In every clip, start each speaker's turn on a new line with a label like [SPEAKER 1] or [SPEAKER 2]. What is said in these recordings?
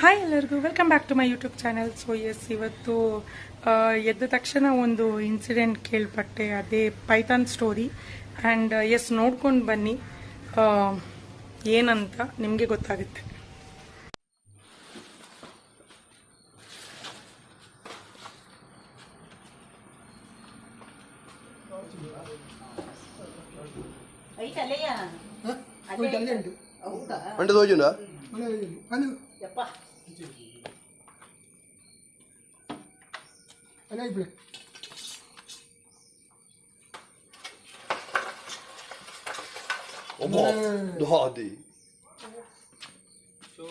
[SPEAKER 1] Hi ಎಲ್ಲರಿಗೂ welcome back to my YouTube channel so yes ಇವತ್ತು ಎದ್ದ ತಕ್ಷಣ ಒಂದು ಇನ್ಸಿಡೆಂಟ್ ಕೇಳ್ಪಟ್ಟೆ. ಅದೇ ಪೈಥಾನ್ ಸ್ಟೋರಿ ಆ್ಯಂಡ್ ಎಸ್ ನೋಡ್ಕೊಂಡು ಬನ್ನಿ. ಏನಂತ ನಿಮಗೆ ಗೊತ್ತಾಗುತ್ತೆ.
[SPEAKER 2] ಐತಲೆಯ
[SPEAKER 3] ಹೋಯ್ತಲ್ಲೇ ಉಂಟು
[SPEAKER 2] ಹೌದಾ
[SPEAKER 4] ಮಂಡೆ ತೋಜುಂಡ
[SPEAKER 3] ಮನೆ ಅಲ್ಲಿ
[SPEAKER 2] ಯಪ್ಪ
[SPEAKER 3] ಅಲ್ಲ ಇಬ್ಳೆ
[SPEAKER 4] ಒಬ್ಬ ದಾದಿ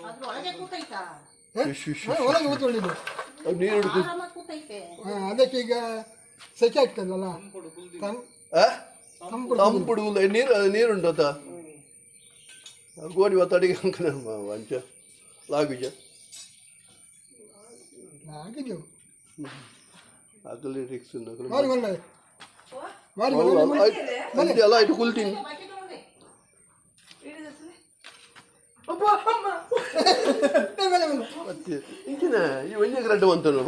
[SPEAKER 2] ಅದ್ರ ಒಳಗೆ ಕೂತೈತಾ
[SPEAKER 3] ಒಳಗೆ ಕೂತ್ಕೊಂಡಿದ್ದು
[SPEAKER 4] ನೀರು ಹಿಡ್ಕು
[SPEAKER 2] ಆರಾಮಾಗಿ ಕೂತೈತೆ
[SPEAKER 3] ಹಾ, ಅದಕ್ಕೆ ಈಗ ಸೆಕೆ ಆಗ್ತದಲ್ಲ ತಂ- ತಂಪು
[SPEAKER 4] ತಂಪುಡು ನೀರು ನೀರುಂಟು ಅತ್ತ ಗೋಡಿ ಒತ್ತಡಿಗೆ ಅಂಕನ ವಂಚ ಲಾಗುಜ
[SPEAKER 3] ಆಗಿದ್ದೆವು
[SPEAKER 4] ಆಗಲಿ ರಿಕ್ಸ್ ಉಂಡು
[SPEAKER 3] ಬಾರಿ ಬಂದ ಬಾರಿ ಬಂದ
[SPEAKER 4] ಅಂತೆ ಎಲ್ಲ ಇಟ್ಟು ಕುಲ್ತೀನಿ
[SPEAKER 3] ಮೇಲೆ ಬಂದ
[SPEAKER 4] ಮತ್ತೆ ಇಂಚಿನ ಈ ಒಂಜೆ ಗ್ರಡ್ಡ ಬಂತನು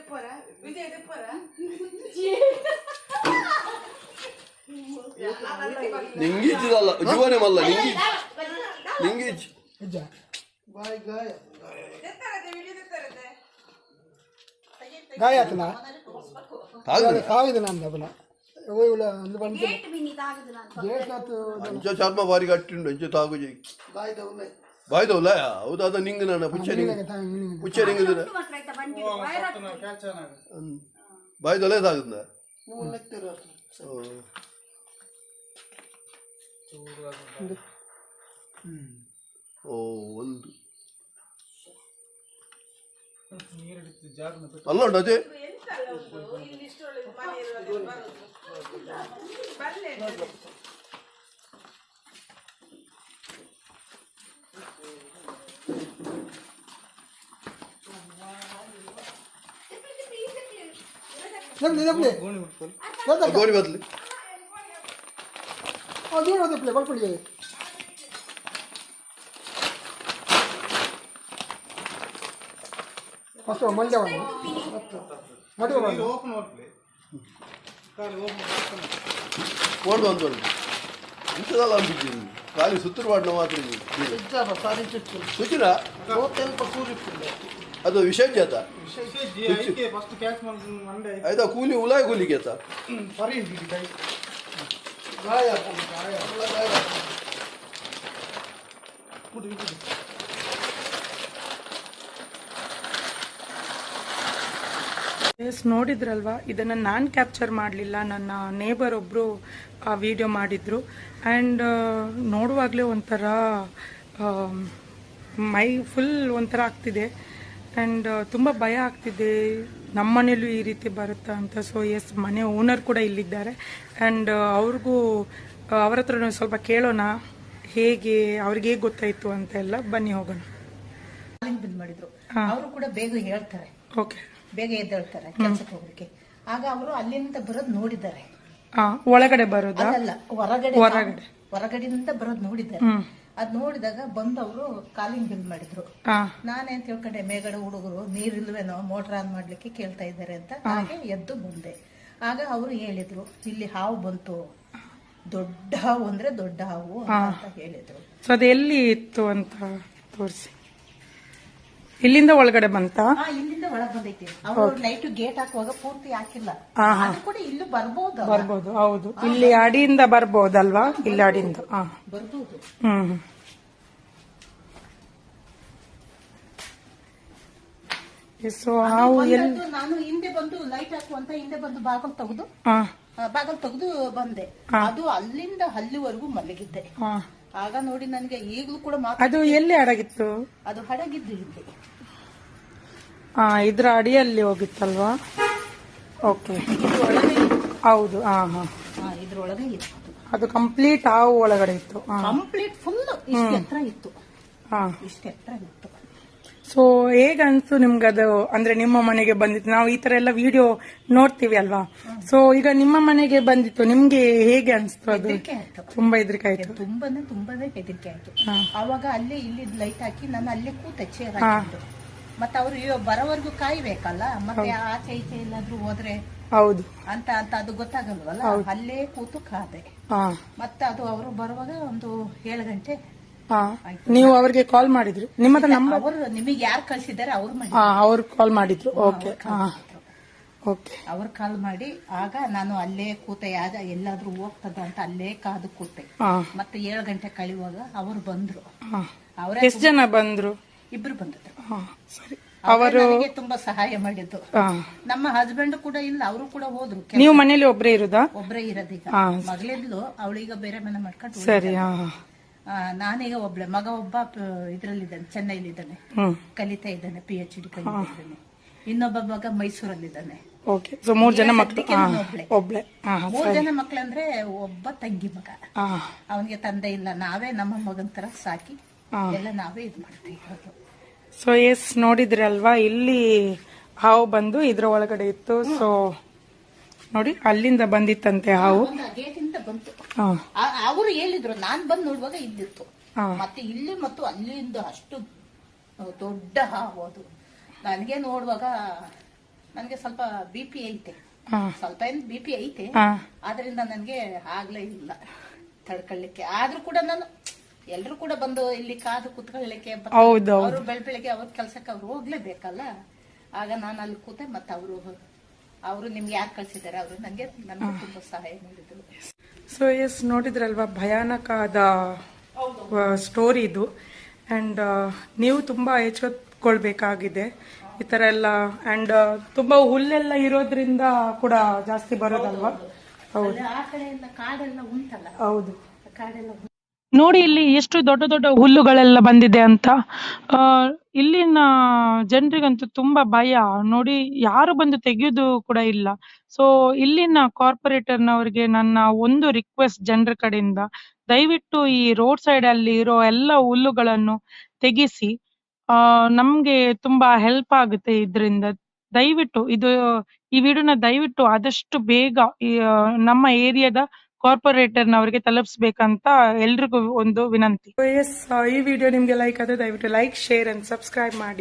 [SPEAKER 4] ಹೋಗ ಹೋಗ ಹೋಗ ಉದ್ದಿ ಬೇರೆ
[SPEAKER 3] ಬಾರಿ ಕಡೆ ಬಿಡ ಸೇಫ್
[SPEAKER 4] ನಿಂಗಿಜ್ಜದಲ್ಲ ಜೀವನೇ ಮಲ್ಲ ನಿಂಗಿ ನಿಂಗಿಜ್
[SPEAKER 3] ಹೆಜ್ಜ ಗಾಯ ಆತನ
[SPEAKER 4] ಆಗಲಿ
[SPEAKER 3] ಸಾಗಿದೆ ನಾನು ಅವನ ಹೋಯ್ಲ ಒಂದು
[SPEAKER 4] ಬಾಯ್ದವಲ್ಲ ಹೌದು ಅದ ನಿಂಗ ನಾನು ಪುಚ್ಚ ನಿಂಗೆ ಪುಚ್ಚ ನಿಂಗೆ ಬಾಯ್ದೊಲೆ ತಾಗುದ ಓ ಒಂದು. ಅಲ್ಲ ಅದೇ
[SPEAKER 3] ನಮ್ಲಿ ನಮ್ಲಿ
[SPEAKER 4] ಗೋಣಿ ಬದ್ಲಿ
[SPEAKER 3] ಅದು ಓದಪ್ಲೆ ಬರ್ಕೊಳ್ಳಿ ಫಸ್ಟ್ ಮಂಡ್ಯವನ್ನು ಮದುವೆ ಮಾಡಿ
[SPEAKER 4] ಕೋಡ್ ಒಂದು ಇಂಥದಲ್ಲ ಅಂಬಿದ್ದೀನಿ ಖಾಲಿ ಸುತ್ತರು ಮಾಡಿನ ಮಾತ್ರ ಸುಚಿನ ಅದು ವಿಷಯ ಆತ
[SPEAKER 5] ಫಸ್ಟ್ ಕ್ಯಾಚ್ ಮಾಡಿ ಮಂಡೆ
[SPEAKER 4] ಆಯ್ತಾ ಕೂಲಿ ಉಲಾಯ್ ಕೂಲಿಗೆ ಆತ
[SPEAKER 1] ನೋಡಿದ್ರಲ್ವಾ? ಇದನ್ನು ನಾನು ಕ್ಯಾಪ್ಚರ್ ಮಾಡಲಿಲ್ಲ. ನನ್ನ ನೇಬರ್ ಒಬ್ಬರು ಆ ವಿಡಿಯೋ ಮಾಡಿದ್ರು. ಆ್ಯಂಡ್ ನೋಡುವಾಗಲೇ ಒಂಥರ ಮೈ ಫುಲ್ ಒಂಥರ ಆಗ್ತಿದೆ. ಆ್ಯಂಡ್ ತುಂಬ ಭಯ ಆಗ್ತಿದೆ. ನಮ್ಮ ಮನೇಲೂ ಈ ರೀತಿ ಬರುತ್ತಾ ಅಂತ. ಸೊ ಎಸ್ ಮನೆ ಓನರ್ ಕೂಡ ಇಲ್ಲಿದ್ದಾರೆ. ಆ್ಯಂಡ್ ಅವ್ರಿಗೂ ಅವ್ರ ಹತ್ರ ಸ್ವಲ್ಪ ಕೇಳೋಣ. ಹೇಗೆ ಅವ್ರಿಗೆ ಹೇಗೆ ಗೊತ್ತಾಯಿತು ಅಂತ ಎಲ್ಲ ಬನ್ನಿ ಹೋಗೋಣ.
[SPEAKER 2] ಮಾಡಿದ್ರು. ಅವರು ಕೂಡ ಬೇಗ ಹೇಳ್ತಾರೆ.
[SPEAKER 1] ಓಕೆ
[SPEAKER 2] ಬೇಗ ಎದ್ದೇಳ್ತಾರೆ ಕೆಲಸಕ್ಕೆ ಹೋಗ್ಲಿಕ್ಕೆ. ಆಗ ಅವರು ಅಲ್ಲಿಂದ ಬರೋದು ನೋಡಿದ್ದಾರೆ.
[SPEAKER 1] ಒಳಗಡೆ ಬರೋದು?
[SPEAKER 2] ಅಲ್ಲ ಹೊರಗಡೆ
[SPEAKER 1] ಹೊರಗಡೆ.
[SPEAKER 2] ಹೊರಗಡೆಯಿಂದ ಬರೋದ್ ನೋಡಿದ್ದಾರೆ. ಅದ್ ನೋಡಿದಾಗ ಬಂದವರು ಕಾಲಿಂಗ್ ಬಿಲ್ ಮಾಡಿದ್ರು. ನಾನೇನ್ ತಿಳ್ಕೊಂಡೆ ಮೇಗಡ ಹುಡುಗರು ನೀರಿಲ್ವೇನೋ ಮೋಟರ್ ಆನ್ ಮಾಡ್ಲಿಕ್ಕೆ ಕೇಳ್ತಾ ಇದ್ದಾರೆ ಅಂತ. ಹಾಗೆ ಎದ್ದು ಬಂದೆ. ಆಗ ಅವರು ಹೇಳಿದ್ರು ಇಲ್ಲಿ ಹಾವು ಬಂತು. ದೊಡ್ಡ ಹಾವು ಅಂದ್ರೆ ದೊಡ್ಡ ಹಾವು ಅಂತ ಹೇಳಿದ್ರು.
[SPEAKER 1] ಸೊ ಅದು ಎಲ್ಲಿ ಇತ್ತು ಅಂತ ತೋರಿಸಿ. ಇಲ್ಲಿಂದ ಒಳಗಡೆ ಬಂತ?
[SPEAKER 2] ಇಲ್ಲಿಂದ ಒಳಗ್ ಬಂದೈತಿ. ಅವ್ರು ಲೈಟ್ ಗೇಟ್ ಹಾಕುವಾಗ ಪೂರ್ತಿ ಹಾಕಿಲ್ಲ. ಅದು ಕೂಡ ಇಲ್ಲೂ ಬರ್ಬೋದು
[SPEAKER 1] ಬರ್ಬೋದು ಹೌದು. ಇಲ್ಲಿ ಅಡಿಯಿಂದ ಬರ್ಬೋದಲ್ವಾ? ಇಲ್ಲಿ ಅಡಿಯಿಂದ
[SPEAKER 2] ಬರ್ಬೋದು.
[SPEAKER 1] ಹ್ಮ್. ಸೊ ಹಾವು ಎಲ್ಲಿ
[SPEAKER 2] ನಾನು ಹಿಂದೆ ಬಂದು ಲೈಟ್ ಹಾಕುವಂತ ಹಿಂದೆ ಬಂದು ಬಾಗಲ್ ತೆಗೆದು
[SPEAKER 1] ಹಾ.
[SPEAKER 2] ಬಾಗಲ್ ತೆಗೆದು ಬಂದೆ. ಅದು ಅಲ್ಲಿಂದ ಅಲ್ಲಿವರೆಗೂ ಮಲಗಿದ್ದೆ. ಆಗ ನೋಡಿ ನನಗೆ ಈಗಲೂ ಕೂಡ
[SPEAKER 1] ಅದು ಎಲ್ಲಿ ಹಡಗಿತ್ತು
[SPEAKER 2] ಅದು ಹಡಗಿದ್ದು ಇಲ್ಲಿ
[SPEAKER 1] ಹಾ ಇದ್ರ ಅಡಿಯಲ್ಲಿ ಹೋಗಿತ್ತಲ್ವಾ? ಓಕೆ ಹೌದು ಹಾ ಹಾ.
[SPEAKER 2] ಹಾ ಇದ್ರೊಳಗೆ ಇತ್ತು
[SPEAKER 1] ಅದು. ಕಂಪ್ಲೀಟ್ ಹಾವು ಒಳಗಡೆ ಇತ್ತು.
[SPEAKER 2] ಕಂಪ್ಲೀಟ್ ಫುಲ್ ಇಷ್ಟು ಎತ್ತರ ಇತ್ತು.
[SPEAKER 1] ಹಾ.
[SPEAKER 2] ಇಷ್ಟು ಎತ್ತರ ಇತ್ತು.
[SPEAKER 1] ಸೊ ಹೇಗ ನಿಮ್ಗದು ನಿಮ್ಗೆ ಅದು ಅಂದ್ರೆ ನಿಮ್ಮ ಮನೆಗೆ ಬಂದಿತ್ತು. ನಾವು ಈ ತರ ಎಲ್ಲ ವಿಡಿಯೋ ನೋಡ್ತೀವಿ ಅಲ್ವಾ? ಸೊ ಈಗ ನಿಮ್ಮ ಮನೆಗೆ ಬಂದಿತ್ತು. ನಿಮ್ಗೆ ಹೇಗೆ ಅನ್ಸ್ತು ಅದು?
[SPEAKER 2] ಹೆದ್ರಿಕೆ ಆಯ್ತು.
[SPEAKER 1] ತುಂಬಾ ಹೆದರಿಕೆ ಆಯ್ತು.
[SPEAKER 2] ತುಂಬಾನೇ ತುಂಬಾನೇ ಹೆದರಿಕೆ ಆಯ್ತು. ಅವಾಗ ಅಲ್ಲಿ ಇಲ್ಲಿ ಲೈಟ್ ಹಾಕಿ ನಾನು ಅಲ್ಲೇ ಕೂತ ಚೇರ್. ಹಾಕಿದ್ದು. ಮತ್ತೆ ಅವ್ರು ಬರೋವರೆಗೂ ಕಾಯ್ಬೇಕಲ್ಲ? ಮತ್ತೆ ಆಚೆ ಈಚೆ ಎಲ್ಲಾದ್ರೂ ಹೋದ್ರೆ?
[SPEAKER 1] ಹೌದು.
[SPEAKER 2] ಅಂತ ಅಂತ ಅದು ಗೊತ್ತಾಗಲ್ವಲ್ಲ? ಅಲ್ಲೇ ಕೂತು ಕಾದೆ.
[SPEAKER 1] ಹಾ.
[SPEAKER 2] ಮತ್ತೆ ಅದು ಅವರು ಬರುವಾಗ ಒಂದು ಏಳು ಗಂಟೆ
[SPEAKER 1] ನೀವು ಅವ್ರಿಗೆ ಕಾಲ್ ಮಾಡಿದ್ರು. ನಿಮ್ಮ ಹತ್ರ ನಂಬರ್
[SPEAKER 2] ಅವರು ನಿಮಗೆ ಯಾರು ಕಳ್ಸಿದ್ದಾರೆ ಅವ್ರು ಮಾಡಿ.
[SPEAKER 1] ಅವ್ರು ಕಾಲ್ ಮಾಡಿದ್ರು. ಓಕೆ ಓಕೆ
[SPEAKER 2] ಅವ್ರು ಕಾಲ್ ಮಾಡಿ ಆಗ ನಾನು ಅಲ್ಲೇ ಕೂತೆ ಯಾವ ಎಲ್ಲಾದ್ರೂ ಹೋಗ್ತದ ಅಂತ ಅಲ್ಲೇ ಕಾದು ಕೂತೆ. ಮತ್ತೆ ಏಳು ಗಂಟೆ ಕಳೆಯುವಾಗ ಅವ್ರು ಬಂದ್ರು. ಅವರೇ
[SPEAKER 1] ಎಷ್ಟು ಜನ ಬಂದ್ರು?
[SPEAKER 2] ಇಬ್ರು ಬಂದಿದ್ರು.
[SPEAKER 1] ಸರಿ.
[SPEAKER 2] ಅವರು ತುಂಬಾ ಸಹಾಯ ಮಾಡಿದ್ದು. ನಮ್ಮ ಹಸ್ಬೆಂಡ್ ಕೂಡ ಇಲ್ಲ ಅವರು ಕೂಡ ಹೋದ್ರು.
[SPEAKER 1] ನೀವು ಮನೇಲಿ ಒಬ್ರೇ ಇರೋದಾ?
[SPEAKER 2] ಒಬ್ರೇ ಇರೋದೀಗ. ಮಗಳಿದ್ಲು ಅವಳೀಗ ಬೇರೆ ಮನೆ ಮಾಡ್ಕೊಂಡು
[SPEAKER 1] ಸರಿ
[SPEAKER 2] ನಾನೀಗ ಒಬ್ಳೆ ಮಗ ಒಬ್ಬ ಇದ್ರಲ್ಲಿದ್ದಾನೆ ಚೆನ್ನೈಲಿದ್ದಾನೆ. ಕಲಿತಾ ಇದ್ದಾನೆ ಪಿ ಎಚ್ ಡಿ ಕಲಿತಾ ಇದ್ದಾನೆ ಇನ್ನೊಬ್ಬ ಮಗ ಮೈಸೂರಲ್ಲಿದ್ದಾನೆ.
[SPEAKER 1] ಓಕೆ ಸೊ ಮೂರ್ ಜನ
[SPEAKER 2] ಒಬ್ಳೆ. ಮೂರ್ ಮಕ್ಳಂದ್ರೆ ಒಬ್ಬ ತಂಗಿ ಮಗ. ಅವನಿಗೆ ತಂದೆ ಇಲ್ಲ. ನಾವೇ ನಮ್ಮ ಮಗನ್ ತರ ಸಾಕಿ ಎಲ್ಲ ನಾವೇ ಇದ್ ಮಾಡ್ತೀವಿ ಇರೋದು.
[SPEAKER 1] ಸೊ ಎಸ್ ನೋಡಿದ್ರಿ ಅಲ್ವಾ? ಇಲ್ಲಿ ಹಾವು ಬಂದು ಇದ್ರ ಒಳಗಡೆ ಇತ್ತು ಸೊ ನೋಡಿ ಅಲ್ಲಿಂದ ಬಂದಿತ್ತಂತೆ ಹಾವು.
[SPEAKER 2] ಬಂತು. ಅವರು ಹೇಳಿದ್ರು ನಾನ್ ಬಂದ್ ನೋಡುವಾಗ ಇದ್ದಿತ್ತು. ಮತ್ತೆ ಇಲ್ಲಿ ಮತ್ತು ಅಲ್ಲಿಂದ ಅಷ್ಟು ದೊಡ್ಡ ಹಾವು ಅದು. ನನಗೆ ನೋಡುವಾಗ ನನಗೆ ಸ್ವಲ್ಪ ಬಿ ಪಿ ಐತೆ. ಸ್ವಲ್ಪ ಏನ್ ಬಿ ಪಿ ಐತೆ. ಆದ್ರಿಂದ ನನಗೆ ಆಗ್ಲೇ ಇಲ್ಲ ತಡ್ಕೊಳ್ಳಿಕ್ಕೆ. ಆದ್ರೂ ಕೂಡ ನಾನು ಎಲ್ರು ಕೂಡ ಬಂದು ಇಲ್ಲಿ ಕಾದು ಕುತ್ಕೊಳ್ಳಿಕ್ಕೆ ಅವರು ಬೆಳ್ ಬೆಳಿಗ್ಗೆ ಅವ್ರ ಕೆಲ್ಸಕ್ಕೆ ಅವ್ರು ಹೋಗ್ಲೇಬೇಕಲ್ಲ? ಆಗ ನಾನು ಅಲ್ಲಿ ಕೂತೆ ಮತ್ತೆ ಅವರು ಅವರು ನಿಮ್ಗೆ ಯಾರು ಕಳ್ಸಿದ್ದಾರೆ? ಅವರು ನನಗೆ ನನಗೆ ತುಂಬಾ ಸಹಾಯ ಮಾಡಿದ್ರು.
[SPEAKER 1] ಸೊ ಎಸ್ ನೋಡಿದ್ರಲ್ವಾ? ಭಯಾನಕವಾದ ಸ್ಟೋರಿ ಇದು. ಆ್ಯಂಡ್ ನೀವು ತುಂಬ ಎಚ್ಚೆತ್ಕೊಳ್ಬೇಕಾಗಿದೆ. ಈ ಥರ ಎಲ್ಲ ಆ್ಯಂಡ್ ತುಂಬ ಹುಲ್ಲೆಲ್ಲ ಇರೋದ್ರಿಂದ ಕೂಡ ಜಾಸ್ತಿ ಬರೋದಲ್ವಾ? ಹೌದು ಹೌದು. ನೋಡಿ ಇಲ್ಲಿ ಎಷ್ಟು ದೊಡ್ಡ ದೊಡ್ಡ ಹುಲ್ಲುಗಳೆಲ್ಲ ಬಂದಿದೆ ಅಂತ. ಇಲ್ಲಿನ ಜನರಿಗಂತೂ ತುಂಬಾ ಭಯ. ನೋಡಿ ಯಾರು ಬಂದು ತೆಗೆಯೋದು ಕೂಡ ಇಲ್ಲ. ಸೊ ಇಲ್ಲಿನ ಕಾರ್ಪೊರೇಟರ್ನವರಿಗೆ ನನ್ನ ಒಂದು ರಿಕ್ವೆಸ್ಟ್ ಜನರ ಕಡೆಯಿಂದ, ದಯವಿಟ್ಟು ಈ ರೋಡ್ ಸೈಡ್ ಅಲ್ಲಿ ಇರೋ ಎಲ್ಲ ಹುಲ್ಲುಗಳನ್ನು ತೆಗೆಸಿ, ಆ, ನಮ್ಗೆ ತುಂಬಾ ಹೆಲ್ಪ್ ಆಗುತ್ತೆ ಇದರಿಂದ. ದಯವಿಟ್ಟು ಇದು, ಈ ವಿಡಿಯೋನ ದಯವಿಟ್ಟು ಆದಷ್ಟು ಬೇಗ ನಮ್ಮ ಏರಿಯಾದ ಕಾರ್ಪೊರೇಟರ್ನವರಿಗೆ ತಲುಪಿಸಬೇಕಂತ ಎಲ್ರಿಗೂ ಒಂದು ವಿನಂತಿ. ಎಸ್ ಈ ವಿಡಿಯೋ ನಿಮ್ಗೆ ಲೈಕ್ ಆದ್ರೆ ದಯವಿಟ್ಟು ಲೈಕ್ ಶೇರ್ ಅಂಡ್ ಸಬ್ಸ್ಕ್ರೈಬ್ ಮಾಡಿ.